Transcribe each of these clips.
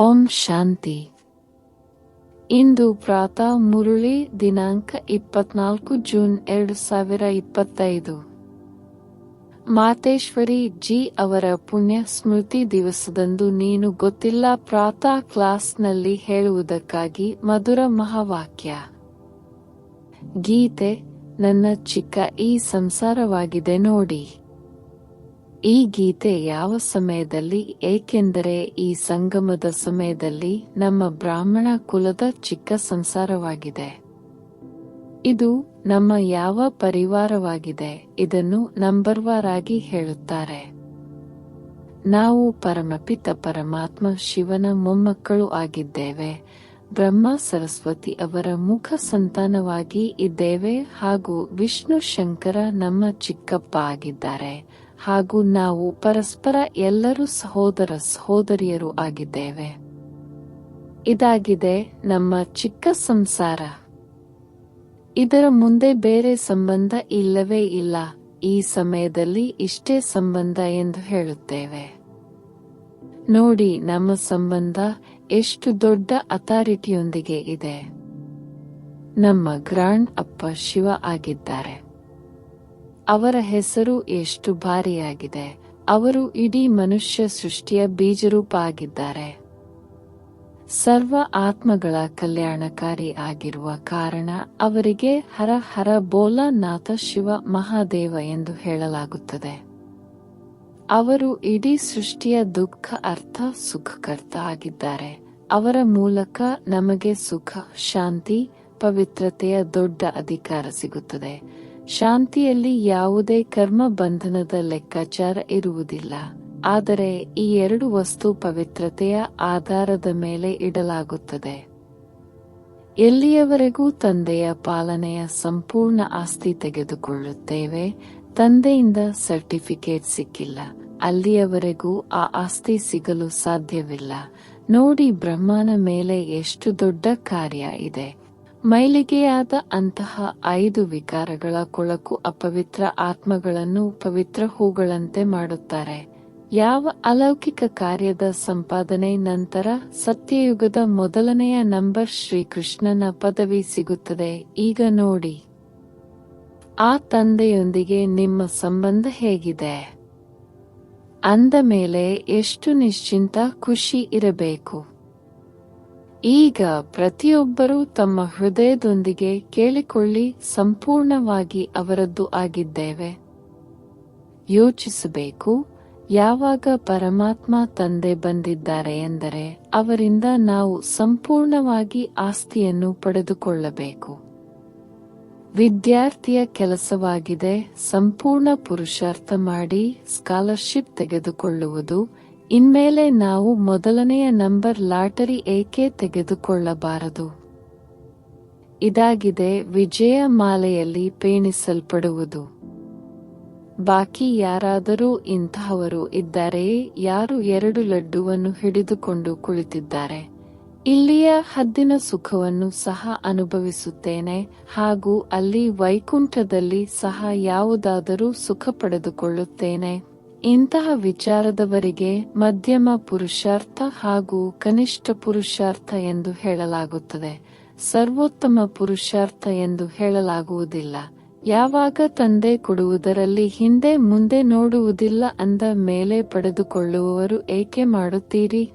ಓಂ ಶಾಂತಿ. ಇಂದು ಪ್ರಾತಃ ಮುರುಳಿ ದಿನಾಂಕ ಇಪ್ಪತ್ನಾಲ್ಕು ಜೂನ್ ಎರಡು ಸಾವಿರ ಇಪ್ಪತ್ತೈದು. ಮಾತೇಶ್ವರಿ ಜಿ ಅವರ ಪುಣ್ಯ ಸ್ಮೃತಿ ದಿವಸದಂದು ನೀನು ಗೊತ್ತಿಲ್ಲ ಪ್ರಾತಃ ಕ್ಲಾಸ್ನಲ್ಲಿ ಹೇಳುವುದಕ್ಕಾಗಿ ಮಧುರ ಮಹಾವಾಕ್ಯ. ಗೀತೆ, ನನ್ನ ಚಿಕ್ಕ ಈ ಸಂಸಾರವಾಗಿದೆ ನೋಡಿ. ಈ ಗೀತೆ ಯಾವ ಸಮಯದಲ್ಲಿ, ಏಕೆಂದರೆ ಈ ಸಂಗಮದ ಸಮಯದಲ್ಲಿ ನಮ್ಮ ಬ್ರಾಹ್ಮಣ ಕುಲದ ಚಿಕ್ಕ ಸಂಸಾರವಾಗಿದೆ. ಇದು ನಮ್ಮ ಯಾವ ಪರಿವಾರವಾಗಿದೆ ಇದನ್ನು ನಂಬರ್ವಾರ್ ಆಗಿ ಹೇಳುತ್ತಾರೆ. ನಾವು ಪರಮಪಿತ ಪರಮಾತ್ಮ ಶಿವನ ಮೊಮ್ಮಕ್ಕಳು ಆಗಿದ್ದೇವೆ. ಬ್ರಹ್ಮ ಸರಸ್ವತಿ ಅವರ ಮುಖ ಸಂತಾನವಾಗಿ ಇದ್ದೇವೆ ಹಾಗೂ ವಿಷ್ಣು ಶಂಕರ ನಮ್ಮ ಚಿಕ್ಕಪ್ಪ ಆಗಿದ್ದಾರೆ. ಹಾಗೂ ನಾವು ಪರಸ್ಪರ ಎಲ್ಲರೂ ಸಹೋದರ ಸಹೋದರಿಯರು ಆಗಿದ್ದೇವೆ. ಇದಾಗಿದೆ ನಮ್ಮ ಚಿಕ್ಕ ಸಂಸಾರ. ಇದರ ಮುಂದೆ ಬೇರೆ ಸಂಬಂಧ ಇಲ್ಲವೇ ಇಲ್ಲ. ಈ ಸಮಯದಲ್ಲಿ ಇಷ್ಟೇ ಸಂಬಂಧ ಎಂದು ಹೇಳುತ್ತೇವೆ. ನೋಡಿ, ನಮ್ಮ ಸಂಬಂಧ ಎಷ್ಟು ದೊಡ್ಡ ಅಥಾರಿಟಿಯೊಂದಿಗೆ ಇದೆ. ನಮ್ಮ ಗ್ರಾಂಡ್ ಅಪ್ಪ ಶಿವ ಆಗಿದ್ದಾರೆ. ಅವರ ಹೆಸರು ಎಷ್ಟು ಭಾರಿಯಾಗಿದೆ. ಅವರು ಇಡೀ ಮನುಷ್ಯ ಸೃಷ್ಟಿಯ ಬೀಜರೂಪ ಆಗಿದ್ದಾರೆ ಸರ್ವ ಆತ್ಮಗಳ ಕಲ್ಯಾಣಕಾರಿ ಆಗಿರುವ ಕಾರಣ ಅವರಿಗೆ ಹರ ಹರ ಬೋಲಾನಾಥ ಶಿವ ಮಹಾದೇವ ಎಂದು ಹೇಳಲಾಗುತ್ತದೆ. ಅವರು ಇಡೀ ಸೃಷ್ಟಿಯ ದುಃಖ, ಅರ್ಥ, ಸುಖಕರ್ತ ಆಗಿದ್ದಾರೆ. ಅವರ ಮೂಲಕ ನಮಗೆ ಸುಖ, ಶಾಂತಿ, ಪವಿತ್ರತೆಯ ದೊಡ್ಡ ಅಧಿಕಾರ ಸಿಗುತ್ತದೆ. ಶಾಂತಿಯಲ್ಲಿ ಯಾವುದೇ ಕರ್ಮ ಬಂಧನದ ಲೆಕ್ಕಾಚಾರ ಇರುವುದಿಲ್ಲ. ಆದರೆ ಈ ಎರಡು ವಸ್ತು ಪವಿತ್ರತೆಯ ಆಧಾರದ ಮೇಲೆ ಇಡಲಾಗುತ್ತದೆ. ಎಲ್ಲಿಯವರೆಗೂ ತಂದೆಯ ಪಾಲನೆಯ ಸಂಪೂರ್ಣ ಆಸ್ತಿ ತೆಗೆದುಕೊಳ್ಳುತ್ತೇವೆ, ತಂದೆಯಿಂದ ಸರ್ಟಿಫಿಕೇಟ್ ಸಿಕ್ಕಿಲ್ಲ. ಅಲ್ಲಿಯವರೆಗೂ ಆ ಆಸ್ತಿ ಸಿಗಲು ಸಾಧ್ಯವಿಲ್ಲ. ನೋಡಿ ಬ್ರಹ್ಮನ ಮೇಲೆ ಎಷ್ಟು ದೊಡ್ಡ ಕಾರ್ಯ ಇದೆ. ಮೈಲಿಗೆಯಾದ ಅಂತಹ ಐದು ವಿಕಾರಗಳ ಕೊಳಕು ಅಪವಿತ್ರ ಆತ್ಮಗಳನ್ನು ಪವಿತ್ರ ಹೂಗಳಂತೆ ಮಾಡುತ್ತಾರೆ. ಯಾವ ಅಲೌಕಿಕ ಕಾರ್ಯದ ಸಂಪಾದನೆ ನಂತರ ಸತ್ಯಯುಗದ ಮೊದಲನೆಯ ನಂಬರ್ ಶ್ರೀಕೃಷ್ಣನ ಪದವಿ ಸಿಗುತ್ತದೆ. ಈಗ ನೋಡಿ. ಆ ತಂದೆಯೊಂದಿಗೆ ನಿಮ್ಮ ಸಂಬಂಧ ಹೇಗಿದೆ? ಅಂದ ಮೇಲೆ ಎಷ್ಟು ನಿಶ್ಚಿಂತ ಖುಷಿ ಇರಬೇಕು? ಈಗ ಪ್ರತಿಯೊಬ್ಬರೂ ತಮ್ಮ ಹೃದಯದೊಂದಿಗೆ ಕೇಳಿಕೊಳ್ಳಿ ಸಂಪೂರ್ಣವಾಗಿ ಅವರದ್ದು ಆಗಿದ್ದೇವೆ. ಯೋಚಿಸಬೇಕು, ಯಾವಾಗ ಪರಮಾತ್ಮ ತಂದೆ ಬಂದಿದ್ದಾರೆ ಎಂದರೆ ಅವರಿಂದ ನಾವು ಸಂಪೂರ್ಣವಾಗಿ ಆಸ್ತಿಯನ್ನು ಪಡೆದುಕೊಳ್ಳಬೇಕು. ವಿದ್ಯಾರ್ಥಿಯ ಕೆಲಸವಾಗಿದೆ, ಸಂಪೂರ್ಣ ಪುರುಷಾರ್ಥ ಮಾಡಿ ಸ್ಕಾಲರ್ಶಿಪ್ ತೆಗೆದುಕೊಳ್ಳುವುದು ಇನ್ಮೇಲೆ ನಾವು ಮೊದಲನೆಯ ನಂಬರ್ ಲಾಟರಿ ಏಕೆ ತೆಗೆದುಕೊಳ್ಳಬಾರದು? ಇದಾಗಿದೆ ವಿಜಯ ಮಾಲೆಯಲ್ಲಿ ಪೇಣಿಸಲ್ಪಡುವುದು. ಬಾಕಿ ಯಾರಾದರೂ ಇಂತಹವರು ಇದ್ದಾರೆಯೇ ಯಾರು ಎರಡು ಲಡ್ಡುವನ್ನು ಹಿಡಿದುಕೊಂಡು ಕುಳಿತಿದ್ದಾರೆ? ಇಲ್ಲಿಯ ಹದ್ದಿನ ಸುಖವನ್ನು ಸಹ ಅನುಭವಿಸುತ್ತೇನೆ ಹಾಗೂ ಅಲ್ಲಿ ವೈಕುಂಠದಲ್ಲಿ ಸಹ ಯಾವುದಾದರೂ ಸುಖ ಪಡೆದುಕೊಳ್ಳುತ್ತೇನೆ. ಇಂತಹ ವಿಚಾರದವರಿಗೆ ಮಧ್ಯಮ ಪುರುಷಾರ್ಥ ಹಾಗೂ ಕನಿಷ್ಠ ಪುರುಷಾರ್ಥ ಎಂದು ಹೇಳಲಾಗುತ್ತದೆ. ಸರ್ವೋತ್ತಮ ಪುರುಷಾರ್ಥ ಎಂದು ಹೇಳಲಾಗುವುದಿಲ್ಲ. ಯಾವಾಗ ತಂದೆ ಕೊಡುವುದರಲ್ಲಿ ಹಿಂದೆ ಮುಂದೆ ನೋಡುವುದಿಲ್ಲ ಅಂದ ಮೇಲೆ ಪಡೆದುಕೊಳ್ಳುವವರು ಏಕೆ ಮಾಡುತ್ತೀರಿ?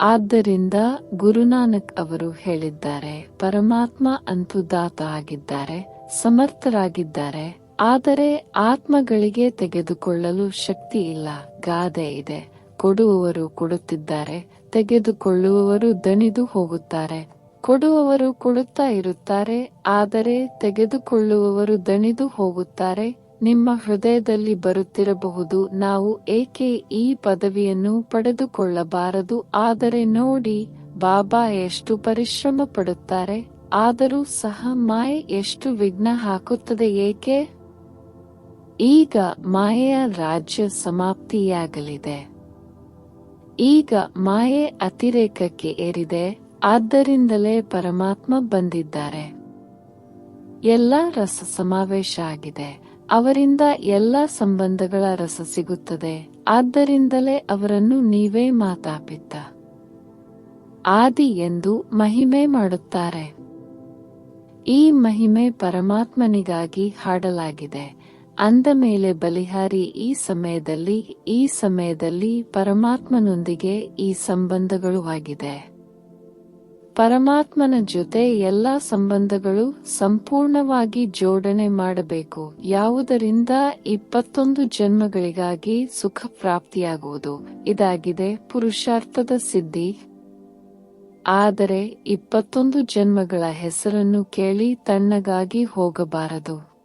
ಆದ್ದರಿಂದ ಗುರುನಾನಕ್ ಅವರು ಹೇಳಿದ್ದಾರೆ, ಪರಮಾತ್ಮ ಅಂತುದಾತ ಆಗಿದ್ದಾರೆ, ಸಮರ್ಥರಾಗಿದ್ದಾರೆ. ಆದರೆ ಆತ್ಮಗಳಿಗೆ ತೆಗೆದುಕೊಳ್ಳಲು ಶಕ್ತಿ ಇಲ್ಲ, ಗಾದೆ ಇದೆ. ಕೊಡುವವರು ಕೊಡುತ್ತಿದ್ದಾರೆ, ತೆಗೆದುಕೊಳ್ಳುವವರು ದಣಿದು ಹೋಗುತ್ತಾರೆ. ಕೊಡುವವರು ಕೊಡುತ್ತಾ ಇರುತ್ತಾರೆ, ಆದರೆ ತೆಗೆದುಕೊಳ್ಳುವವರು ದಣಿದು ಹೋಗುತ್ತಾರೆ. ನಿಮ್ಮ ಹೃದಯದಲ್ಲಿ ಬರುತ್ತಿರಬಹುದು, ನಾವು ಏಕೆ ಈ ಪದವಿಯನ್ನು ಪಡೆದುಕೊಳ್ಳಬಾರದು? ಆದರೆ ನೋಡಿ, ಬಾಬಾ ಎಷ್ಟು ಪರಿಶ್ರಮ ಪಡುತ್ತಾರೆ ಆದರೂ ಸಹ ಮಾಯೆ ಎಷ್ಟು ವಿಘ್ನ ಹಾಕುತ್ತದೆ ಏಕೆ? ಈಗ ಮಾಯೆಯ ರಾಜ್ಯ ಸಮಾಪ್ತಿಯಾಗಲಿದೆ. ಈಗ ಮಾಯೆ ಅತಿರೇಕಕ್ಕೆ ಏರಿದೆ, ಆದ್ದರಿಂದಲೇ ಪರಮಾತ್ಮ ಬಂದಿದ್ದಾರೆ. ಎಲ್ಲ ರಸ ಸಮಾವೇಶ ಆಗಿದೆ, ಅವರಿಂದ ಎಲ್ಲ ಸಂಬಂಧಗಳ ರಸ ಸಿಗುತ್ತದೆ, ಆದ್ದರಿಂದಲೇ ಅವರನ್ನು ನೀವೇ ಮಾತಾಪಿತ್ತ ಆದಿ ಎಂದು ಮಹಿಮೆ ಮಾಡುತ್ತಾರೆ. ಈ ಮಹಿಮೆ ಪರಮಾತ್ಮನಿಗಾಗಿ ಹಾಡಲಾಗಿದೆ. ಅಂದ ಮೇಲೆ ಬಲಿಹಾರಿ ಈ ಸಮಯದಲ್ಲಿ ಈ ಸಮಯದಲ್ಲಿ ಪರಮಾತ್ಮನೊಂದಿಗೆ ಈ ಸಂಬಂಧಗಳು ಆಗಿದೆ. ಪರಮಾತ್ಮನ ಜೊತೆ ಎಲ್ಲಾ ಸಂಬಂಧಗಳು ಸಂಪೂರ್ಣವಾಗಿ ಜೋಡಣೆ ಮಾಡಬೇಕು. ಯಾವುದರಿಂದ ಇಪ್ಪತ್ತೊಂದು ಜನ್ಮಗಳಿಗಾಗಿ ಸುಖ ಪ್ರಾಪ್ತಿಯಾಗುವುದು. ಇದಾಗಿದೆ ಪುರುಷಾರ್ಥದ ಸಿದ್ಧಿ. ಆದರೆ ಇಪ್ಪತ್ತೊಂದು ಜನ್ಮಗಳ ಹೆಸರನ್ನು ಕೇಳಿ ತಣ್ಣಗಾಗಿ ಹೋಗಬಾರದು.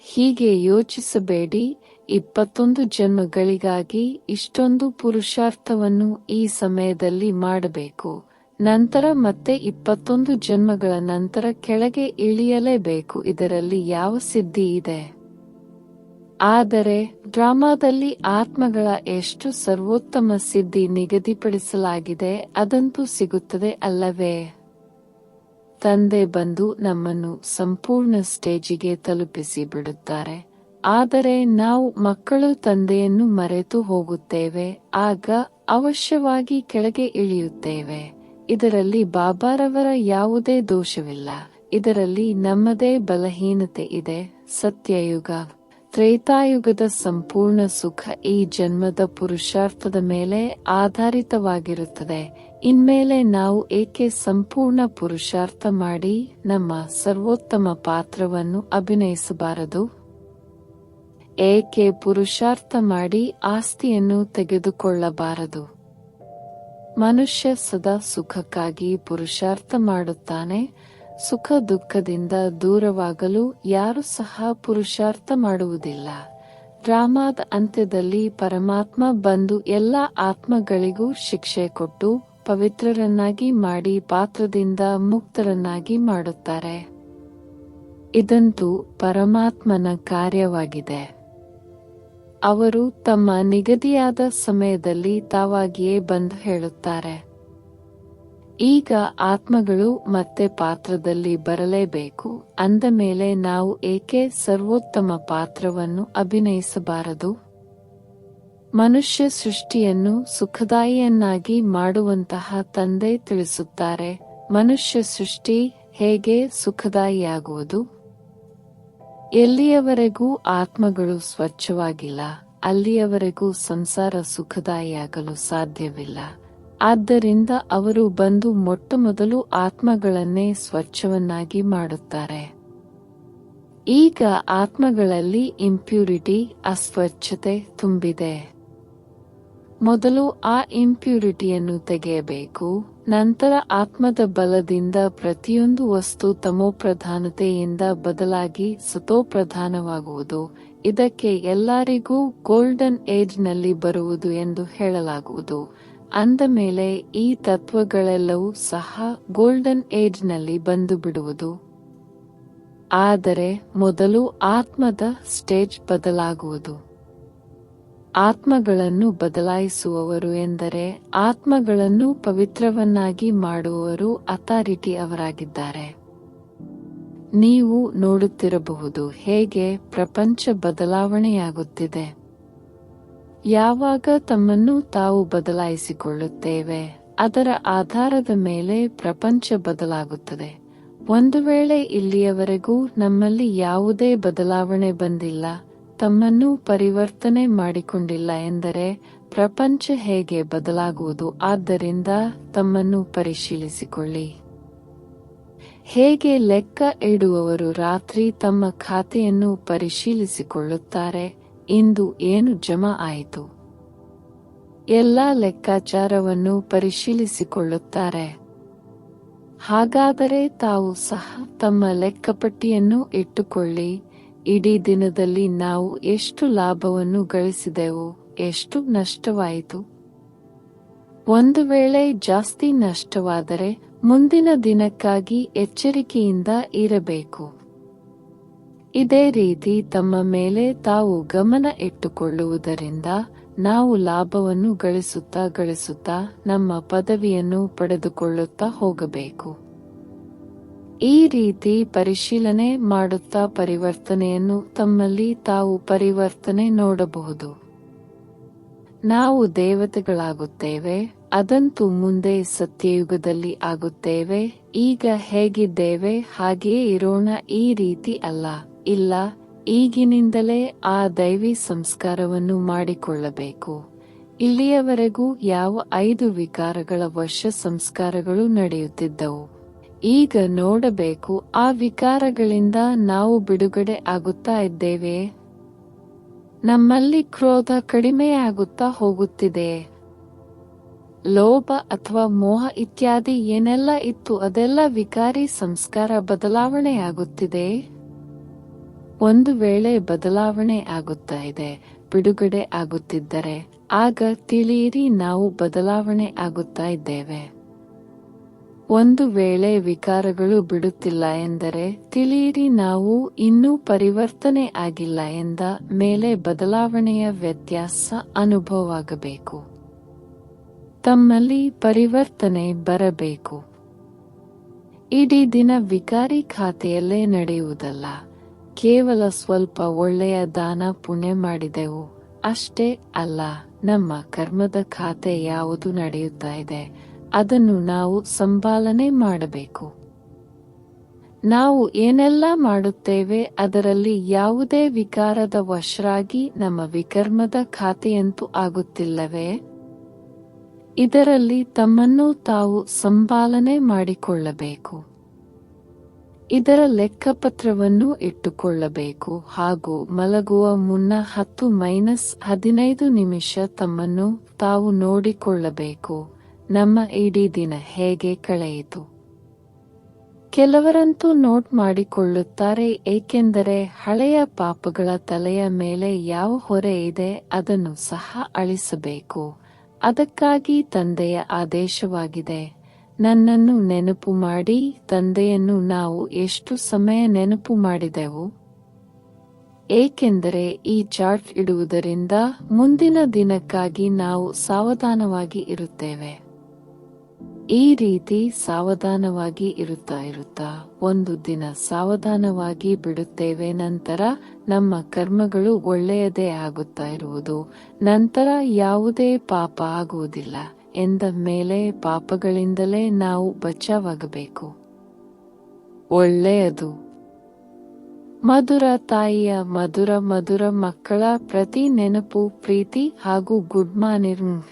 ಹೀಗೆ ಯೋಚಿಸಬೇಡಿ, ಇಪ್ಪತ್ತೊಂದು ಜನ್ಮಗಳಿಗಾಗಿ ಇಷ್ಟೊಂದು ಪುರುಷಾರ್ಥವನ್ನು ಈ ಸಮಯದಲ್ಲಿ ಮಾಡಬೇಕು. ನಂತರ ಮತ್ತೆ ಇಪ್ಪತ್ತೊಂದು ಜನ್ಮಗಳ ನಂತರ ಕೆಳಗೆ ಇಳಿಯಲೇಬೇಕು, ಇದರಲ್ಲಿ ಯಾವ ಸಿದ್ಧಿ ಇದೆ? ಆದರೆ, ಡ್ರಾಮಾದಲ್ಲಿ ಆತ್ಮಗಳ ಎಷ್ಟು ಸರ್ವೋತ್ತಮ ಸಿದ್ಧಿ ನಿಗದಿಪಡಿಸಲಾಗಿದೆ, ಅದಂತೂ ಸಿಗುತ್ತದೆ ಅಲ್ಲವೇ? ತಂದೆ ಬಂದು ನಮ್ಮನ್ನು ಸಂಪೂರ್ಣ ಸ್ಟೇಜಿಗೆ ತಲುಪಿಸಿ ಬಿಡುತ್ತಾರೆ. ಆದರೆ ನಾವು ಮಕ್ಕಳು ತಂದೆಯನ್ನು ಮರೆತು ಹೋಗುತ್ತೇವೆ, ಆಗ ಅವಶ್ಯವಾಗಿ ಕೆಳಗೆ ಇಳಿಯುತ್ತೇವೆ. ಇದರಲ್ಲಿ ಬಾಬಾರವರ ಯಾವುದೇ ದೋಷವಿಲ್ಲ. ಇದರಲ್ಲಿ ನಮ್ಮದೇ ಬಲಹೀನತೆ ಇದೆ. ಸತ್ಯಯುಗ. ತ್ರೇತಾಯುಗದ ಸಂಪೂರ್ಣ ಸುಖ ಈ ಜನ್ಮದ ಪುರುಷಾರ್ಥದ ಮೇಲೆ ಆಧಾರಿತವಾಗಿರುತ್ತದೆ. ಇನ್ಮೇಲೆ ನಾವು ಏಕೆ ಸಂಪೂರ್ಣ ಪುರುಷಾರ್ಥ ಮಾಡಿ ನಮ್ಮ ಸರ್ವೋತ್ತಮ ಪಾತ್ರವನ್ನು ಅಭಿನಯಿಸಬಾರದು? ಏಕೆ ಪುರುಷಾರ್ಥ ಮಾಡಿ ಆಸ್ತಿಯನ್ನು ತೆಗೆದುಕೊಳ್ಳಬಾರದು? ಮನುಷ್ಯ ಸದಾ ಸುಖಕ್ಕಾಗಿ ಪುರುಷಾರ್ಥ ಮಾಡುತ್ತಾನೆ, ಸುಖ ದುಃಖದಿಂದ ದೂರವಾಗಲು ಯಾರು ಸಹ ಪುರುಷಾರ್ಥ ಮಾಡುವುದಿಲ್ಲ. ಡ್ರಾಮಾದ ಅಂತ್ಯದಲ್ಲಿ ಪರಮಾತ್ಮ ಬಂದು ಎಲ್ಲ ಆತ್ಮಗಳಿಗೂ ಶಿಕ್ಷೆ ಕೊಟ್ಟು ಪವಿತ್ರರನ್ನಾಗಿ ಮಾಡಿ ಪಾತ್ರದಿಂದ ಮುಕ್ತರನ್ನಾಗಿ ಮಾಡುತ್ತಾರೆ. ಇದಂತೂ ಪರಮಾತ್ಮನ ಕಾರ್ಯವಾಗಿದೆ. ಅವರು ತಮ್ಮ ನಿಗದಿಯಾದ ಸಮಯದಲ್ಲಿ ತಾವಾಗಿಯೇ ಬಂದು ಹೇಳುತ್ತಾರೆ. ಈಗ ಆತ್ಮಗಳು ಮತ್ತೆ ಪಾತ್ರದಲ್ಲಿ ಬರಲೇಬೇಕು, ಅಂದ ಮೇಲೆ ನಾವು ಏಕೆ ಸರ್ವೋತ್ತಮ ಪಾತ್ರವನ್ನು ಅಭಿನಯಿಸಬಾರದು? ಮನುಷ್ಯ ಸೃಷ್ಟಿಯನ್ನು ಸುಖದಾಯಿಯನ್ನಾಗಿ ಮಾಡುವಂತಹ ತಂದೆ ತಿಳಿಸುತ್ತಾರೆ. ಮನುಷ್ಯ ಸೃಷ್ಟಿ ಹೇಗೆ ಸುಖದಾಯಿಯಾಗುವುದು? ಎಲ್ಲಿಯವರೆಗೂ ಆತ್ಮಗಳು ಸ್ವಚ್ಛವಾಗಿಲ್ಲ, ಅಲ್ಲಿಯವರೆಗೂ ಸಂಸಾರ ಸುಖದಾಯಿಯಾಗಲು ಸಾಧ್ಯವಿಲ್ಲ. ಆದ್ದರಿಂದ ಅವರು ಬಂದು ಮೊಟ್ಟಮೊದಲು ಆತ್ಮಗಳನ್ನೇ ಸ್ವಚ್ಛವನ್ನಾಗಿ ಮಾಡುತ್ತಾರೆ. ಈಗ ಆತ್ಮಗಳಲ್ಲಿ ಇಂಪ್ಯೂರಿಟಿ ಅಸ್ವಚ್ಛತೆ ತುಂಬಿದೆ. ಮೊದಲು ಆ ಇಂಪ್ಯೂರಿಟಿಯನ್ನು ತೆಗೆಯಬೇಕು, ನಂತರ ಆತ್ಮದ ಬಲದಿಂದ ಪ್ರತಿಯೊಂದು ವಸ್ತು ತಮೋಪ್ರಧಾನತೆಯಿಂದ ಬದಲಾಗಿ ಸತೋಪ್ರಧಾನವಾಗುವುದು. ಇದಕ್ಕೆ ಎಲ್ಲರಿಗೂ ಗೋಲ್ಡನ್ ಏಜ್ನಲ್ಲಿ ಬರುವುದು ಎಂದು ಹೇಳಲಾಗುವುದು. ಅಂದ ಮೇಲೆ ಈ ತತ್ವಗಳೆಲ್ಲವೂ ಸಹ ಗೋಲ್ಡನ್ ಏಜ್ನಲ್ಲಿ ಬಂದು ಬಿಡುವುದು ಆದರೆ ಮೊದಲು ಆತ್ಮದ ಸ್ಟೇಜ್ ಬದಲಾಗುವುದು. ಆತ್ಮಗಳನ್ನು ಬದಲಾಯಿಸುವವರು ಎಂದರೆ ಆತ್ಮಗಳನ್ನು ಪವಿತ್ರವನ್ನಾಗಿ ಮಾಡುವವರು ಅಥಾರಿಟಿ ಅವರಾಗಿದ್ದಾರೆ. ನೀವು ನೋಡುತ್ತಿರಬಹುದು ಹೇಗೆ ಪ್ರಪಂಚ ಬದಲಾವಣೆಯಾಗುತ್ತಿದೆ. ಯಾವಾಗ ತಮ್ಮನ್ನು ತಾವು ಬದಲಾಯಿಸಿಕೊಳ್ಳುತ್ತೇವೆ, ಅದರ ಆಧಾರದ ಮೇಲೆ ಪ್ರಪಂಚ ಬದಲಾಗುತ್ತದೆ. ಒಂದು ವೇಳೆ ಇಲ್ಲಿಯವರೆಗೂ ನಮ್ಮಲ್ಲಿ ಯಾವುದೇ ಬದಲಾವಣೆ ಬಂದಿಲ್ಲ ತಮ್ಮನ್ನು ಪರಿವರ್ತನೆ ಮಾಡಿಕೊಂಡಿಲ್ಲ ಎಂದರೆ ಪ್ರಪಂಚ ಹೇಗೆ ಬದಲಾಗುವುದು? ಆದ್ದರಿಂದ ತಮ್ಮನ್ನು ಪರಿಶೀಲಿಸಿಕೊಳ್ಳಿ. ಹೇಗೆ ಲೆಕ್ಕ ಇಡುವವರು ರಾತ್ರಿ ತಮ್ಮ ಖಾತೆಯನ್ನು ಪರಿಶೀಲಿಸಿಕೊಳ್ಳುತ್ತಾರೆ? ಇಂದು ಏನು ಜಮಾ ಆಯಿತು? ಎಲ್ಲ ಲೆಕ್ಕಾಚಾರವನ್ನು ಪರಿಶೀಲಿಸಿಕೊಳ್ಳುತ್ತಾರೆ. ಹಾಗಾದರೆ ತಾವು ಸಹ ತಮ್ಮ ಲೆಕ್ಕಪಟ್ಟಿಯನ್ನು ಇಟ್ಟುಕೊಳ್ಳಿ. ಇಡೀ ದಿನದಲ್ಲಿ ನಾವು ಎಷ್ಟು ಲಾಭವನ್ನು ಗಳಿಸಿದೆವು ಎಷ್ಟು ನಷ್ಟವಾಯಿತು. ಒಂದು ವೇಳೆ ಜಾಸ್ತಿ ನಷ್ಟವಾದರೆ ಮುಂದಿನ ದಿನಕ್ಕಾಗಿ ಎಚ್ಚರಿಕೆಯಿಂದ ಇರಬೇಕು. ಇದೇ ರೀತಿ ತಮ್ಮ ಮೇಲೆ ತಾವು ಗಮನ ಇಟ್ಟುಕೊಳ್ಳುವುದರಿಂದ ನಾವು ಲಾಭವನ್ನು ಗಳಿಸುತ್ತಾ ಗಳಿಸುತ್ತಾ ನಮ್ಮ ಪದವಿಯನ್ನು ಪಡೆದುಕೊಳ್ಳುತ್ತಾ ಹೋಗಬೇಕು. ಈ ರೀತಿ ಪರಿಶೀಲನೆ ಮಾಡುತ್ತಾ ಪರಿವರ್ತನೆಯನ್ನು ತಮ್ಮಲ್ಲಿ ತಾವು ಪರಿವರ್ತನೆ ನೋಡಬಹುದು. ನಾವು ದೇವತೆಗಳಾಗುತ್ತೇವೆ, ಅದಂತೂ ಮುಂದೆ ಸತ್ಯಯುಗದಲ್ಲಿ ಆಗುತ್ತೇವೆ, ಈಗ ಹೇಗಿದ್ದೇವೆ ಹಾಗೆಯೇ ಇರೋಣ ಈ ರೀತಿ ಅಲ್ಲ, ಇಲ್ಲ, ಈಗಿನಿಂದಲೇ ಆ ದೈವಿ ಸಂಸ್ಕಾರವನ್ನು ಮಾಡಿಕೊಳ್ಳಬೇಕು. ಇಲ್ಲಿಯವರೆಗೂ ಯಾವ ಐದು ವಿಕಾರಗಳ ವಶ ಸಂಸ್ಕಾರಗಳು ನಡೆಯುತ್ತಿದ್ದವು? ಈಗ ನೋಡಬೇಕು ಆ ವಿಕಾರಗಳಿಂದ ನಾವು ಬಿಡುಗಡೆ ಆಗುತ್ತಾ ಇದ್ದೇವೆ. ನಮ್ಮಲ್ಲಿ ಕ್ರೋಧ ಕಡಿಮೆಯಾಗುತ್ತಾ ಹೋಗುತ್ತಿದೆ. ಲೋಭ ಅಥವಾ ಮೋಹ ಇತ್ಯಾದಿ ಏನೆಲ್ಲ ಇತ್ತು ಅದೆಲ್ಲ ವಿಕಾರಿ ಸಂಸ್ಕಾರ ಬದಲಾವಣೆಯಾಗುತ್ತಿದೆ. ಒಂದು ವೇಳೆ ಬದಲಾವಣೆ ಆಗುತ್ತಾ ಇದೆ, ಬಿಡುಗಡೆ ಆಗುತ್ತಿದ್ದರೆ, ಆಗ ತಿಳಿಯಿರಿ ನಾವು ಬದಲಾವಣೆ ಆಗುತ್ತಾ ಇದ್ದೇವೆ. ಒಂದು ವೇಳೆ ವಿಕಾರಗಳು ಬಿಡುತ್ತಿಲ್ಲ ಎಂದರೆ, ತಿಳಿಯಿರಿ ನಾವು ಇನ್ನೂ ಪರಿವರ್ತನೆ ಆಗಿಲ್ಲ ಎಂದ ಮೇಲೆ ಬದಲಾವಣೆಯ ವ್ಯತ್ಯಾಸ ಅನುಭವವಾಗಬೇಕು. ತಮ್ಮಲ್ಲಿ ಪರಿವರ್ತನೆ ಬರಬೇಕು. ಇಡೀ ದಿನ ವಿಕಾರಿ ಖಾತೆಯಲ್ಲೇ ನಡೆಯುವುದಲ್ಲ. ಕೇವಲ ಸ್ವಲ್ಪ ಒಳ್ಳೆಯ ದಾನ ಪುಣ್ಯ ಮಾಡಿದೆವು. ಅಷ್ಟೇ ಅಲ್ಲ, ನಮ್ಮ ಕರ್ಮದ ಖಾತೆ ಯಾವುದು ನಡೆಯುತ್ತಾ ಇದೆ? ಅದನ್ನು ನಾವು ಸಂಪಾಲನೆ ಮಾಡಬೇಕು. ನಾವು ಏನೆಲ್ಲ ಮಾಡುತ್ತೇವೆ ಅದರಲ್ಲಿ ಯಾವುದೇ ವಿಕಾರದ ವಶರಾಗಿ ನಮ್ಮ ವಿಕರ್ಮದ ಖಾತೆಯಂತೂ ಆಗುತ್ತಿಲ್ಲವೇ? ಇದರಲ್ಲಿ ತಮ್ಮನ್ನು ತಾವು ಸಂಪಾಲನೆ ಮಾಡಿಕೊಳ್ಳಬೇಕು. ಇದರ ಲೆಕ್ಕಪತ್ರವನ್ನು ಇಟ್ಟುಕೊಳ್ಳಬೇಕು ಹಾಗೂ ಮಲಗುವ ಮುನ್ನ ಹತ್ತು ಮೈನಸ್ ಹದಿನೈದು ನಿಮಿಷ ತಮ್ಮನ್ನು ತಾವು ನೋಡಿಕೊಳ್ಳಬೇಕು. ನಮ್ಮ ಇಡೀ ದಿನ ಹೇಗೆ ಕಳೆಯಿತು? ಕೆಲವರಂತೂ ನೋಟ್ ಮಾಡಿಕೊಳ್ಳುತ್ತಾರೆ, ಏಕೆಂದರೆ ಹಳೆಯ ಪಾಪಗಳ ತಲೆಯ ಮೇಲೆ ಯಾವ ಹೊರೆ ಇದೆ ಅದನ್ನು ಸಹ ಅಳಿಸಬೇಕು. ಅದಕ್ಕಾಗಿ ತಂದೆಯ ಆದೇಶವಾಗಿದೆ, ನನ್ನನ್ನು ನೆನಪು ಮಾಡಿ, ತಂದೆಯನ್ನು ನಾವು ಎಷ್ಟು ಸಮಯ ನೆನಪು ಮಾಡಿದೆವು? ಏಕೆಂದರೆ ಈ ಚಾರ್ಟ್ ಇಡುವುದರಿಂದ ಮುಂದಿನ ದಿನಕ್ಕಾಗಿ ನಾವು ಸಾವಧಾನವಾಗಿ ಇರುತ್ತೇವೆ. ಈ ರೀತಿ ಸಾವಧಾನವಾಗಿ ಇರುತ್ತಾ ಇರುತ್ತಾ ಒಂದು ದಿನ ಸಾವಧಾನವಾಗಿ ಬಿಡುತ್ತೇವೆ. ನಂತರ ನಮ್ಮ ಕರ್ಮಗಳು ಒಳ್ಳೆಯದೇ ಆಗುತ್ತಾ ಇರುವುದು. ನಂತರ ಯಾವುದೇ ಪಾಪ ಆಗುವುದಿಲ್ಲ. ಎಂದ ಮೇಲೆ ಪಾಪಗಳಿಂದಲೇ ನಾವು ಬಚಾವಾಗಬೇಕು. ಒಳ್ಳೆಯದು. ಮಧುರ ತಾಯಿಯ ಮಧುರ ಮಧುರ ಮಕ್ಕಳ ಪ್ರತಿ ನೆನಪು, ಪ್ರೀತಿ ಹಾಗೂ ಗುಡ್ ಮಾರ್ನಿಂಗ್.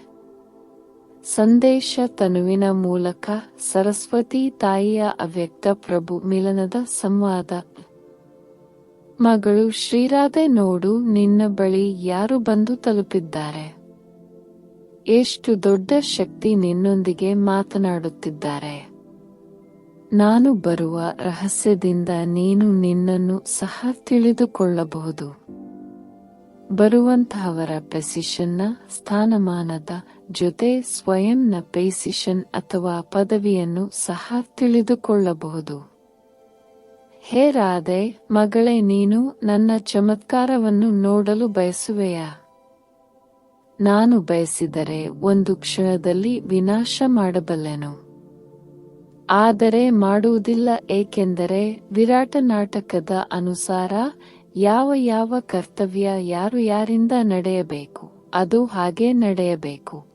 ಸಂದೇಶ ತನುವಿನ ಮೂಲಕ ಸರಸ್ವತಿ ತಾಯಿಯ ಅವ್ಯಕ್ತ ಪ್ರಭು ಮಿಲನದ ಸಂವಾದ. ಮಗಳು ಶ್ರೀರಾಧೆ ನೋಡು, ನಿನ್ನ ಬಳಿ ಯಾರು ಬಂದು ತಲುಪಿದ್ದಾರೆ? ಎಷ್ಟು ದೊಡ್ಡ ಶಕ್ತಿ ನಿನ್ನೊಂದಿಗೆ ಮಾತನಾಡುತ್ತಿದ್ದಾರೆ? ನಾನು ಬರುವ ರಹಸ್ಯದಿಂದ ನೀನು ನಿನ್ನನ್ನು ಸಹ ತಿಳಿದುಕೊಳ್ಳಬಹುದು. ಬರುವಂತಹವರ ಪೆಸಿಷನ್ನ ಸ್ಥಾನಮಾನದ ಜೊತೆ ಸ್ವಯಂನ ಪೆಸಿಷನ್ ಅಥವಾ ಪದವಿಯನ್ನು ಸಹ ತಿಳಿದುಕೊಳ್ಳಬಹುದು. ಹೇ ರಾಧೆ, ಮಗಳೇ, ನೀನು ನನ್ನ ಚಮತ್ಕಾರವನ್ನು ನೋಡಲು ಬಯಸುವೆಯಾ? ನಾನು ಬಯಸಿದರೆ ಒಂದು ಕ್ಷಣದಲ್ಲಿ ವಿನಾಶ ಮಾಡಬಲ್ಲೆನು. ಆದರೆ ಮಾಡುವುದಿಲ್ಲ, ಏಕೆಂದರೆ ವಿರಾಟ ನಾಟಕದ ಅನುಸಾರ ಯಾವ ಯಾವ ಕರ್ತವ್ಯ ಯಾರು ಯಾರಿಂದ ನಡೆಯಬೇಕು, ಅದು ಹಾಗೆ ನಡೆಯಬೇಕು.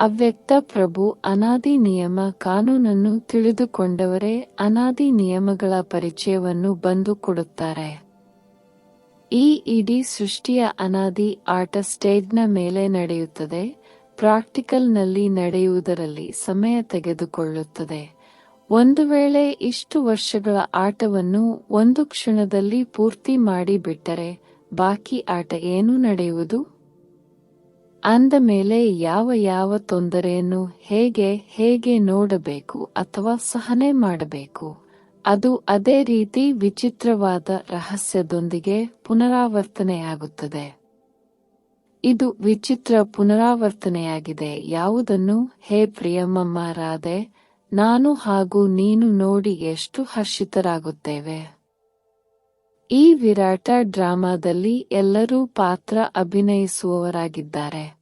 ಅವ್ಯಕ್ತ ಪ್ರಭು ಅನಾದಿ ನಿಯಮ ಕಾನೂನನ್ನು ತಿಳಿದುಕೊಂಡವರೇ ಅನಾದಿ ನಿಯಮಗಳ ಪರಿಚಯವನ್ನು ಬಂದು ಕೊಡುತ್ತಾರೆ. ಈ ಇಡೀ ಸೃಷ್ಟಿಯ ಅನಾದಿ ಆಟ ಸ್ಟೇಜ್ನ ಮೇಲೆ ನಡೆಯುತ್ತದೆ, ಪ್ರಾಕ್ಟಿಕಲ್ನಲ್ಲಿ ನಡೆಯುವುದರಲ್ಲಿ ಸಮಯ ತೆಗೆದುಕೊಳ್ಳುತ್ತದೆ. ಒಂದು ವೇಳೆ ಇಷ್ಟು ವರ್ಷಗಳ ಆಟವನ್ನು ಒಂದು ಕ್ಷಣದಲ್ಲಿ ಪೂರ್ತಿ ಮಾಡಿಬಿಟ್ಟರೆ ಬಾಕಿ ಆಟ ಏನು ನಡೆಯುವುದು? ಅಂದ ಮೇಲೆ ಯಾವ ಯಾವ ತೊಂದರೆಯನ್ನು ಹೇಗೆ ಹೇಗೆ ನೋಡಬೇಕು ಅಥವಾ ಸಹನೆ ಮಾಡಬೇಕು? ಅದು ಅದೇ ರೀತಿ ವಿಚಿತ್ರವಾದ ರಹಸ್ಯದೊಂದಿಗೆ ಪುನರಾವರ್ತನೆಯಾಗುತ್ತದೆ. ಇದು ವಿಚಿತ್ರ ಪುನರಾವರ್ತನೆಯಾಗಿದೆ. ಯಾವುದನ್ನು? ಹೇ ಪ್ರಿಯಮ್ಮಮ್ಮ ರಾಧೆ ನಾನು ಹಾಗೂ ನೀನು ನೋಡಿ ಎಷ್ಟು ಹರ್ಷಿತರಾಗುತ್ತೇವೆ. ಈ ವಿರಾಟ ಡ್ರಾಮಾದಲ್ಲಿ ಎಲ್ಲರೂ ಪಾತ್ರ ಅಭಿನಯಿಸುವವರಾಗಿದ್ದಾರೆ.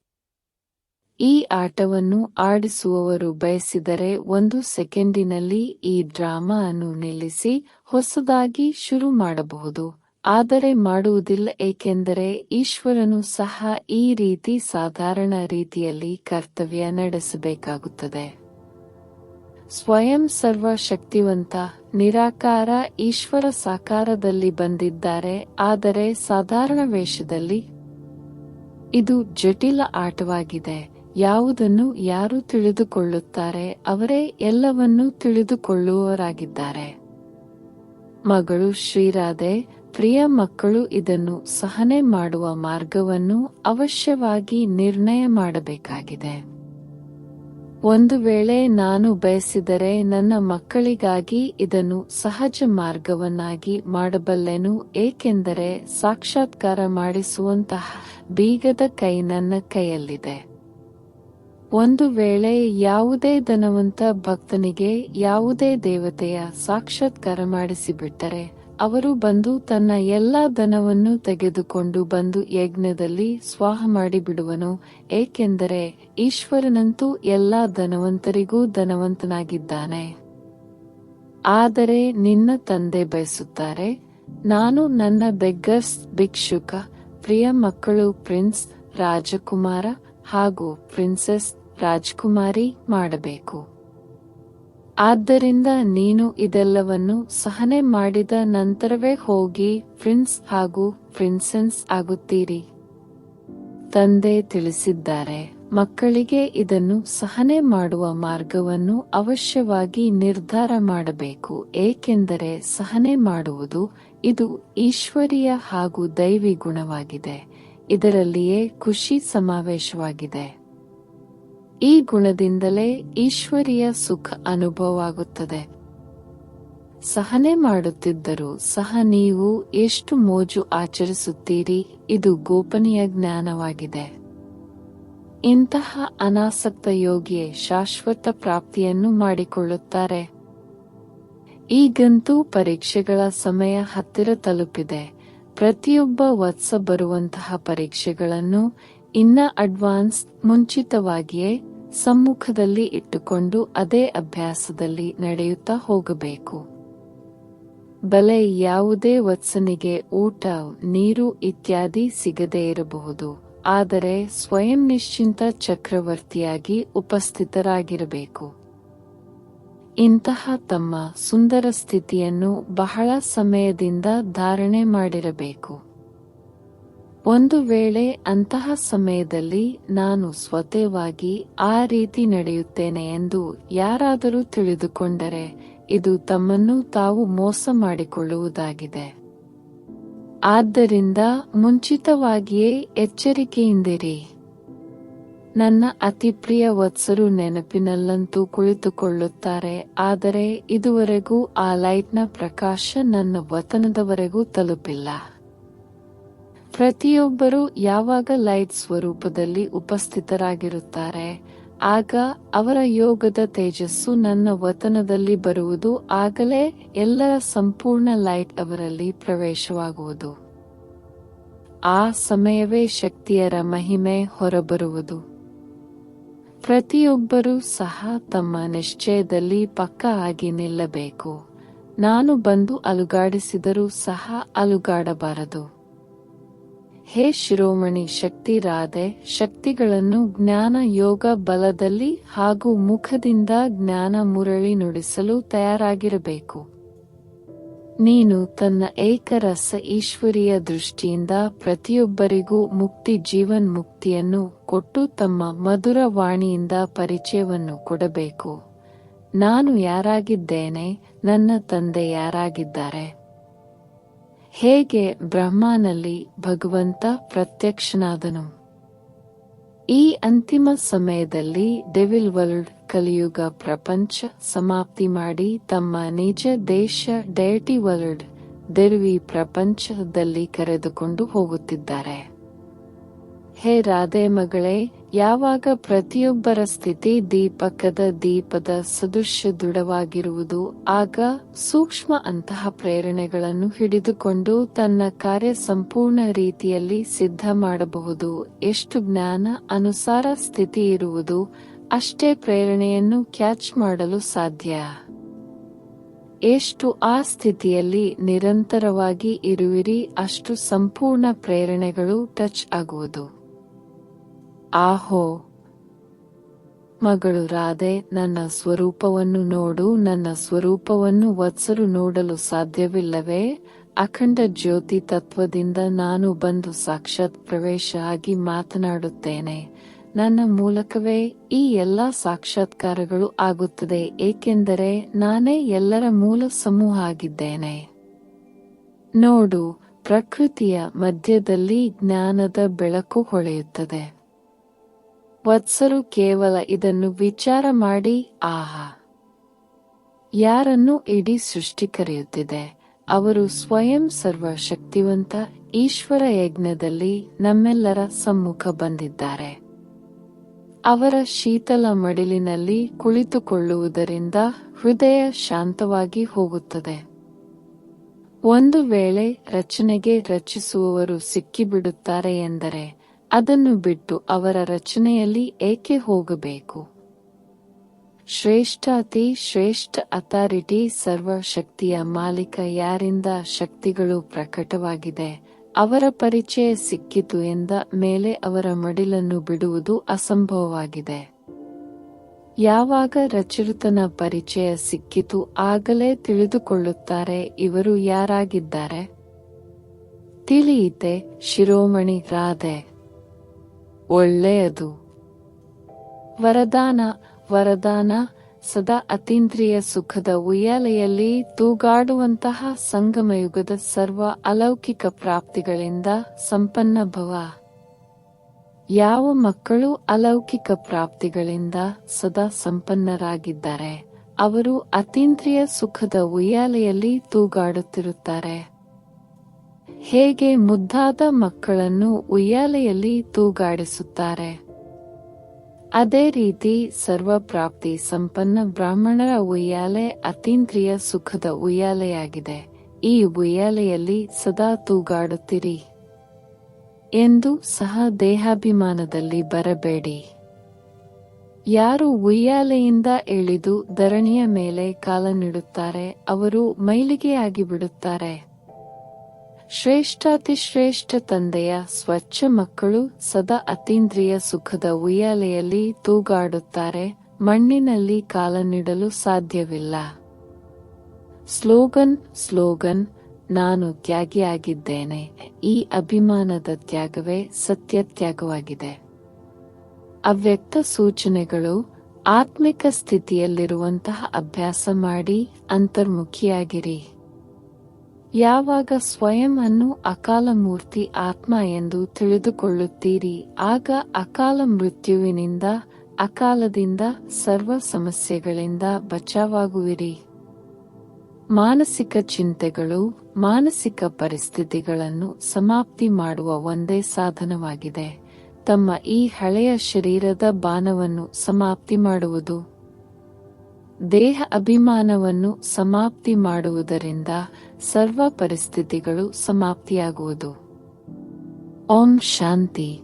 ಈ ಆಟವನ್ನು ಆಡಿಸುವವರು ಬಯಸಿದರೆ ಒಂದು ಸೆಕೆಂಡಿನಲ್ಲಿ ಈ ಡ್ರಾಮಾ ಅನ್ನು ನಿಲ್ಲಿಸಿ ಹೊಸದಾಗಿ ಶುರು ಮಾಡಬಹುದು. ಆದರೆ ಮಾಡುವುದಿಲ್ಲ ಏಕೆಂದರೆ ಈಶ್ವರನು ಸಹ ಈ ರೀತಿ ಸಾಧಾರಣ ರೀತಿಯಲ್ಲಿ ಕರ್ತವ್ಯ ನಡೆಸಬೇಕಾಗುತ್ತದೆ. ಸ್ವಯಂ ಸರ್ವ ಶಕ್ತಿವಂತ ನಿರಾಕಾರ ಈಶ್ವರ ಸಾಕಾರದಲ್ಲಿ ಬಂದಿದ್ದಾರೆ, ಆದರೆ ಸಾಧಾರಣ ವೇಷದಲ್ಲಿ ಇದು ಜಟಿಲ ಆಟವಾಗಿದೆ. ಯಾವುದನ್ನು ಯಾರು ತಿಳಿದುಕೊಳ್ಳುತ್ತಾರೆ, ಅವರೇ ಎಲ್ಲವನ್ನೂ ತಿಳಿದುಕೊಳ್ಳುವವರಾಗಿದ್ದಾರೆ. ಮಗಳು ಶ್ರೀರಾಧೆ, ಪ್ರಿಯ ಮಕ್ಕಳು ಇದನ್ನು ಸಹನೆ ಮಾಡುವ ಮಾರ್ಗವನ್ನು ಅವಶ್ಯವಾಗಿ ನಿರ್ಣಯ ಮಾಡಬೇಕಾಗಿದೆ. ಒಂದು ವೇಳೆ ನಾನು ಬಯಸಿದರೆ ನನ್ನ ಮಕ್ಕಳಿಗಾಗಿ ಇದನ್ನು ಸಹಜ ಮಾರ್ಗವನ್ನಾಗಿ ಮಾಡಬಲ್ಲೆನು, ಏಕೆಂದರೆ ಸಾಕ್ಷಾತ್ಕಾರ ಮಾಡಿಸುವಂತಹ ಬೀಗದ ಕೈ ನನ್ನ ಕೈಯಲ್ಲಿದೆ. ಒಂದು ವೇಳೆ ಯಾವುದೇ ಧನವಂತ ಭಕ್ತನಿಗೆ ಯಾವುದೇ ದೇವತೆಯ ಸಾಕ್ಷಾತ್ಕಾರ ಮಾಡಿಸಿಬಿಟ್ಟರೆ ಅವರು ಬಂದು ತನ್ನ ಎಲ್ಲಾ ಧನವನ್ನು ತೆಗೆದುಕೊಂಡು ಬಂದು ಯಜ್ಞದಲ್ಲಿ ಸ್ವಾಹ ಮಾಡಿಬಿಡುವನು, ಏಕೆಂದರೆ ಈಶ್ವರನಂತೂ ಎಲ್ಲಾ ಧನವಂತರಿಗೂ ಧನವಂತನಾಗಿದ್ದಾನೆ. ಆದರೆ ನಿನ್ನ ತಂದೆ ಬಯಸುತ್ತಾರೆ, ನಾನು ನನ್ನ ಬೆಗ್ಗರ್ಸ್ ಭಿಕ್ಷುಕ, ಪ್ರಿಯ ಮಕ್ಕಳು ಪ್ರಿನ್ಸ್ ರಾಜಕುಮಾರ ಹಾಗೂ ಪ್ರಿನ್ಸೆಸ್ ರಾಜ್ಕುಮಾರಿ ಮಾಡಬೇಕು. ಆದ್ದರಿಂದ ನೀನು ಇದೆಲ್ಲವನ್ನು ಸಹನೆ ಮಾಡಿದ ನಂತರವೇ ಹೋಗಿ ಪ್ರಿನ್ಸ್ ಹಾಗೂ ಪ್ರಿನ್ಸೆನ್ಸ್ ಆಗುತ್ತೀರಿ. ತಂದೆ ತಿಳಿಸಿದ್ದಾರೆ, ಮಕ್ಕಳಿಗೆ ಇದನ್ನು ಸಹನೆ ಮಾಡುವ ಮಾರ್ಗವನ್ನು ಅವಶ್ಯವಾಗಿ ನಿರ್ಧಾರ ಮಾಡಬೇಕು, ಏಕೆಂದರೆ ಸಹನೆ ಮಾಡುವುದು ಇದು ಈಶ್ವರೀಯ ಹಾಗೂ ದೈವಿ ಗುಣವಾಗಿದೆ, ಇದರಲ್ಲಿಯೇ ಖುಷಿ ಸಮಾವೇಶವಾಗಿದೆ. ಈ ಗುಣದಿಂದಲೇ ಈಶ್ವರೀಯ ಸುಖ ಅನುಭವವಾಗುತ್ತದೆ. ಸಹನೆ ಮಾಡುತ್ತಿದ್ದರೂ ಸಹ ನೀವು ಎಷ್ಟು ಮೋಜು ಆಚರಿಸುತ್ತೀರಿ, ಇದು ಗೋಪನೀಯ ಜ್ಞಾನವಾಗಿದೆ. ಇಂತಹ ಅನಾಸಕ್ತ ಯೋಗಿಯೇ ಶಾಶ್ವತ ಪ್ರಾಪ್ತಿಯನ್ನು ಮಾಡಿಕೊಳ್ಳುತ್ತಾರೆ. ಈಗಂತೂ ಪರೀಕ್ಷೆಗಳ ಸಮಯ ಹತ್ತಿರ ತಲುಪಿದೆ. ಪ್ರತಿಯೊಬ್ಬ ವತ್ಸ ಬರುವಂತಹ ಪರೀಕ್ಷೆಗಳನ್ನು ಇನ್ನ ಅಡ್ವಾನ್ಸ್ ಮುಂಚಿತವಾಗಿಯೇ ಸಮ್ಮುಖದಲ್ಲಿ ಇಟ್ಟುಕೊಂಡು ಅದೇ ಅಭ್ಯಾಸದಲ್ಲಿ ನಡೆಯುತ್ತಾ ಹೋಗಬೇಕು. ಬಲೆ ಯಾವುದೇ ವತ್ಸನಿಗೆ ಊಟ, ನೀರು ಇತ್ಯಾದಿ ಸಿಗದೇ ಇರಬಹುದು, ಆದರೆ ಸ್ವಯಂ ನಿಶ್ಚಿಂತ ಚಕ್ರವರ್ತಿಯಾಗಿ ಉಪಸ್ಥಿತರಾಗಿರಬೇಕು. ಇಂತಹ ತಮ್ಮ ಸುಂದರ ಸ್ಥಿತಿಯನ್ನು ಬಹಳ ಸಮಯದಿಂದ ಧಾರಣೆ ಮಾಡಿರಬೇಕು. ಒಂದು ವೇಳೆ ಅಂತಹ ಸಮಯದಲ್ಲಿ ನಾನು ಸ್ವತೇವಾಗಿ ಆ ರೀತಿ ನಡೆಯುತ್ತೇನೆ ಎಂದು ಯಾರಾದರೂ ತಿಳಿದುಕೊಂಡರೆ, ಇದು ತಮ್ಮನ್ನು ತಾವು ಮೋಸ ಮಾಡಿಕೊಳ್ಳುವುದಾಗಿದೆ. ಆದ್ದರಿಂದ ಮುಂಚಿತವಾಗಿಯೇ ಎಚ್ಚರಿಕೆಯಿಂದಿರಿ. ನನ್ನ ಅತಿ ಪ್ರಿಯ ವತ್ಸರು ನೆನಪಿನಲ್ಲಂತೂ ಕುಳಿತುಕೊಳ್ಳುತ್ತಾರೆ, ಆದರೆ ಇದುವರೆಗೂ ಆ ಲೈಟ್ನ ಪ್ರಕಾಶ ನನ್ನ ವತನದವರೆಗೂ ತಲುಪಿಲ್ಲ. ಪ್ರತಿಯೊಬ್ಬರೂ ಯಾವಾಗ ಲೈಟ್ ಸ್ವರೂಪದಲ್ಲಿ ಉಪಸ್ಥಿತರಾಗಿರುತ್ತಾರೆ, ಆಗ ಅವರ ಯೋಗದ ತೇಜಸ್ಸು ನನ್ನ ವತನದಲ್ಲಿ ಬರುವುದು, ಆಗಲೇ ಎಲ್ಲರ ಸಂಪೂರ್ಣ ಲೈಟ್ ಅವರಲ್ಲಿ ಪ್ರವೇಶವಾಗುವುದು. ಆ ಸಮಯವೇ ಶಕ್ತಿಯರ ಮಹಿಮೆ ಹೊರಬರುವುದು. ಪ್ರತಿಯೊಬ್ಬರೂ ಸಹ ತಮ್ಮ ನಿಶ್ಚಯದಲ್ಲಿ ಪಕ್ಕ ಆಗಿ ನಿಲ್ಲಬೇಕು. ನಾನು ಬಂದು ಅಲುಗಾಡಿಸಿದರೂ ಸಹ ಅಲುಗಾಡಬಾರದು. ಹೇ ಶಿರೋಮಣಿ ಶಕ್ತಿ ರಾಧೆ ಶಕ್ತಿಗಳನ್ನು ಜ್ಞಾನ ಯೋಗ ಬಲದಲ್ಲಿ ಹಾಗೂ ಮುಖದಿಂದ ಜ್ಞಾನ ಮುರಳಿ ನುಡಿಸಲು ತಯಾರಾಗಿರಬೇಕು. ನೀನು ತನ್ನ ಏಕರಸ ಈಶ್ವರಿಯ ದೃಷ್ಟಿಯಿಂದ ಪ್ರತಿಯೊಬ್ಬರಿಗೂ ಮುಕ್ತಿ ಜೀವನ್ ಮುಕ್ತಿಯನ್ನು ಕೊಟ್ಟು ತಮ್ಮ ಮಧುರ ವಾಣಿಯಿಂದ ಪರಿಚಯವನ್ನು ಕೊಡಬೇಕು. ನಾನು ಯಾರಾಗಿದ್ದೇನೆ? ನನ್ನ ತಂದೆ ಯಾರಾಗಿದ್ದಾರೆ? ಹೇಗೆ ಬ್ರಹ್ಮನಲ್ಲಿ ಭಗವಂತ ಪ್ರತ್ಯಕ್ಷನಾದನು? ಈ ಅಂತಿಮ ಸಮಯದಲ್ಲಿ ಡೆವಿಲ್ ವರ್ಲ್ಡ್ ಕಲಿಯುಗ ಪ್ರಪಂಚ ಸಮಾಪ್ತಿ ಮಾಡಿ ತಮ್ಮ ನಿಜ ದೇಶ ಡೈಟಿ ವರ್ಲ್ಡ್ ದೆರ್ವಿ ಪ್ರಪಂಚದಲ್ಲಿ ಕರೆದುಕೊಂಡು ಹೋಗುತ್ತಿದ್ದಾರೆ. ಹೇ ರಾಧೆ ಮಗಳೇ ಯಾವಾಗ ಪ್ರತಿಯೊಬ್ಬರ ಸ್ಥಿತಿ ದೀಪಕದ ದೀಪದ ಸದೃಶ್ಯ ದೃಢವಾಗಿರುವುದು, ಆಗ ಸೂಕ್ಷ್ಮ ಅಂತಹ ಪ್ರೇರಣೆಗಳನ್ನು ಹಿಡಿದುಕೊಂಡು ತನ್ನ ಕಾರ್ಯ ಸಂಪೂರ್ಣ ರೀತಿಯಲ್ಲಿ ಸಿದ್ಧ ಮಾಡಬಹುದು. ಎಷ್ಟು ಜ್ಞಾನ ಅನುಸಾರ ಸ್ಥಿತಿ ಇರುವುದು, ಅಷ್ಟೇ ಪ್ರೇರಣೆಯನ್ನು ಕ್ಯಾಚ್ ಮಾಡಲು ಸಾಧ್ಯ. ಎಷ್ಟು ಆ ಸ್ಥಿತಿಯಲ್ಲಿ ನಿರಂತರವಾಗಿ ಇರುವಿರಿ, ಅಷ್ಟು ಸಂಪೂರ್ಣ ಪ್ರೇರಣೆಗಳು ಟಚ್ ಆಗುವುದು. ಆಹೋ, ಮಗಳು ರಾಧೆ, ನನ್ನ ಸ್ವರೂಪವನ್ನು ನೋಡು, ನನ್ನ ಸ್ವರೂಪವನ್ನು ವತ್ಸರು ನೋಡಲು ಸಾಧ್ಯವಿಲ್ಲವೇ? ಅಖಂಡ ಜ್ಯೋತಿ ತತ್ವದಿಂದ ನಾನು ಬಂದು ಸಾಕ್ಷಾತ್ ಪ್ರವೇಶ ಆಗಿ ಮಾತನಾಡುತ್ತೇನೆ. ನನ್ನ ಮೂಲಕವೇ ಈ ಎಲ್ಲ ಸಾಕ್ಷಾತ್ಕಾರಗಳು ಆಗುತ್ತದೆ, ಏಕೆಂದರೆ ನಾನೇ ಎಲ್ಲರ ಮೂಲ ಸಮೂಹ ಆಗಿದ್ದೇನೆ. ನೋಡು, ಪ್ರಕೃತಿಯ ಮಧ್ಯದಲ್ಲಿ ಜ್ಞಾನದ ಬೆಳಕು ಹೊಳೆಯುತ್ತದೆ. ವತ್ಸರು ಕೇವಲ ಇದನ್ನು ವಿಚಾರ ಮಾಡಿ, ಆಹಾ. ಯಾರನ್ನು ಇಡೀ ಸೃಷ್ಟಿ ಕರೆಯುತ್ತಿದೆ? ಅವರು ಸ್ವಯಂ ಸರ್ವಶಕ್ತಿವಂತ ಈಶ್ವರ ಯಜ್ಞದಲ್ಲಿ ನಮ್ಮೆಲ್ಲರ ಸಮ್ಮುಖ ಬಂದಿದ್ದಾರೆ. ಅವರ ಶೀತಲ ಮಡಿಲಿನಲ್ಲಿ ಕುಳಿತುಕೊಳ್ಳುವುದರಿಂದ ಹೃದಯ ಶಾಂತವಾಗಿ ಹೋಗುತ್ತದೆ. ಒಂದು ವೇಳೆ ರಚನೆಗೆ ರಚಿಸುವವರು ಸಿಕ್ಕಿಬಿಡುತ್ತಾರೆ ಎಂದರೆ ಅದನ್ನು ಬಿಟ್ಟು ಅವರ ರಚನೆಯಲ್ಲಿ ಏಕೆ ಹೋಗಬೇಕು? ಶ್ರೇಷ್ಠಾತಿ, ಶ್ರೇಷ್ಠ ಅಥಾರಿಟಿ ಸರ್ವ ಶಕ್ತಿಯ ಮಾಲೀಕ ಯಾರಿಂದ ಶಕ್ತಿಗಳು ಪ್ರಕಟವಾಗಿದೆ? ಅವರ ಪರಿಚಯ ಸಿಕ್ಕಿತು ಎಂದ ಮೇಲೆ ಅವರ ಮಡಿಲನ್ನು ಬಿಡುವುದು ಅಸಂಭವವಾಗಿದೆ. ಯಾವಾಗ ರಚಿರುತನ ಪರಿಚಯ ಸಿಕ್ಕಿತು ಆಗಲೇ ತಿಳಿದುಕೊಳ್ಳುತ್ತಾರೆ ಇವರು ಯಾರಾಗಿದ್ದಾರೆ? ತಿಳಿಯಿತೆ, ಶಿರೋಮಣಿ ರಾಧೆ. ಒಳ್ಳೆಯದು. ವರದಾನ ವರದಾನ, ಸದಾ ಅತೀಂದ್ರಿಯ ಸುಖದ ಉಯ್ಯಾಲೆಯಲ್ಲಿ ತೂಗಾಡುವಂತಹ ಸಂಗಮಯುಗದ ಸರ್ವ ಅಲೌಕಿಕ ಪ್ರಾಪ್ತಿಗಳಿಂದ ಸಂಪನ್ನ ಭವ. ಯಾವ ಮಕ್ಕಳು ಅಲೌಕಿಕ ಪ್ರಾಪ್ತಿಗಳಿಂದ ಸದಾ ಸಂಪನ್ನರಾಗಿದ್ದಾರೆ, ಅವರು ಅತೀಂದ್ರಿಯ ಸುಖದ ಉಯ್ಯಾಲೆಯಲ್ಲಿ ತೂಗಾಡುತ್ತಿರುತ್ತಾರೆ. ಹೇಗೆ ಮುದ್ದಾದ ಮಕ್ಕಳನ್ನು ಉಯ್ಯಾಲೆಯಲ್ಲಿ ತೂಗಾಡಿಸುತ್ತಾರೆ. ಅದೇ ರೀತಿ ಸರ್ವಪ್ರಾಪ್ತಿ ಸಂಪನ್ನ ಬ್ರಾಹ್ಮಣರ ಉಯ್ಯಾಲೆ ಅತೀಂದ್ರಿಯ ಸುಖದ ಉಯ್ಯಾಲೆಯಾಗಿದೆ. ಈ ಉಯ್ಯಾಲೆಯಲ್ಲಿ ಸದಾ ತೂಗಾಡುತ್ತಿರಿ. ಎಂದು ಸಹ ದೇಹಾಭಿಮಾನದಲ್ಲಿ ಬರಬೇಡಿ. ಯಾರು ಉಯ್ಯಾಲೆಯಿಂದ ಇಳಿದು ಧರಣಿಯ ಮೇಲೆ ಕಾಲ ನೀಡುತ್ತಾರೆ, ಅವರು ಮೈಲಿಗೆಯಾಗಿ ಬಿಡುತ್ತಾರೆ. ಶ್ರೇಷ್ಠಾತಿಶ್ರೇಷ್ಠ ತಂದೆಯ ಸ್ವಚ್ಛ ಮಕ್ಕಳು ಸದಾ ಅತೀಂದ್ರಿಯ ಸುಖದ ಉಯ್ಯಾಲೆಯಲ್ಲಿ ತೂಗಾಡುತ್ತಾರೆ, ಮಣ್ಣಿನಲ್ಲಿ ಕಾಲ ನೀಡಲು ಸಾಧ್ಯವಿಲ್ಲ. ಸ್ಲೋಗನ್ ಸ್ಲೋಗನ್, ನಾನು ತ್ಯಾಗಿಯಾಗಿದ್ದೇನೆ. ಈ ಅಭಿಮಾನದ ತ್ಯಾಗವೇ ಸತ್ಯ ತ್ಯಾಗವಾಗಿದೆ. ಅವ್ಯಕ್ತ ಸೂಚನೆಗಳು, ಆತ್ಮಿಕ ಸ್ಥಿತಿಯಲ್ಲಿರುವಂತಹ ಅಭ್ಯಾಸ ಮಾಡಿ, ಅಂತರ್ಮುಖಿಯಾಗಿರಿ. ಯಾವಾಗ ಸ್ವಯಂ ಅನ್ನು ಅಕಾಲ ಮೂರ್ತಿ ಆತ್ಮ ಎಂದು ತಿಳಿದುಕೊಳ್ಳುತ್ತೀರಿ, ಆಗ ಅಕಾಲ ಮೃತ್ಯುವಿನಿಂದ, ಅಕಾಲದಿಂದ ಸರ್ವ ಸಮಸ್ಯೆಗಳಿಂದ ಬಚಾವಾಗುವಿರಿ. ಮಾನಸಿಕ ಚಿಂತೆಗಳು, ಮಾನಸಿಕ ಪರಿಸ್ಥಿತಿಗಳನ್ನು ಸಮಾಪ್ತಿ ಮಾಡುವ ಒಂದೇ ಸಾಧನವಾಗಿದೆ. ತಮ್ಮ ಈ ಹಳೆಯ ಶರೀರದ ಬಾನವನ್ನು ಸಮಾಪ್ತಿ ಮಾಡುವುದು. ದೇಹ ಅಭಿಮಾನವನ್ನು ಸಮಾಪ್ತಿ ಮಾಡುವುದರಿಂದ ಸರ್ವ ಪರಿಸ್ಥಿತಿಗಳು ಸಮಾಪ್ತಿಯಾಗುವುದು. ಓಂ ಶಾಂತಿ.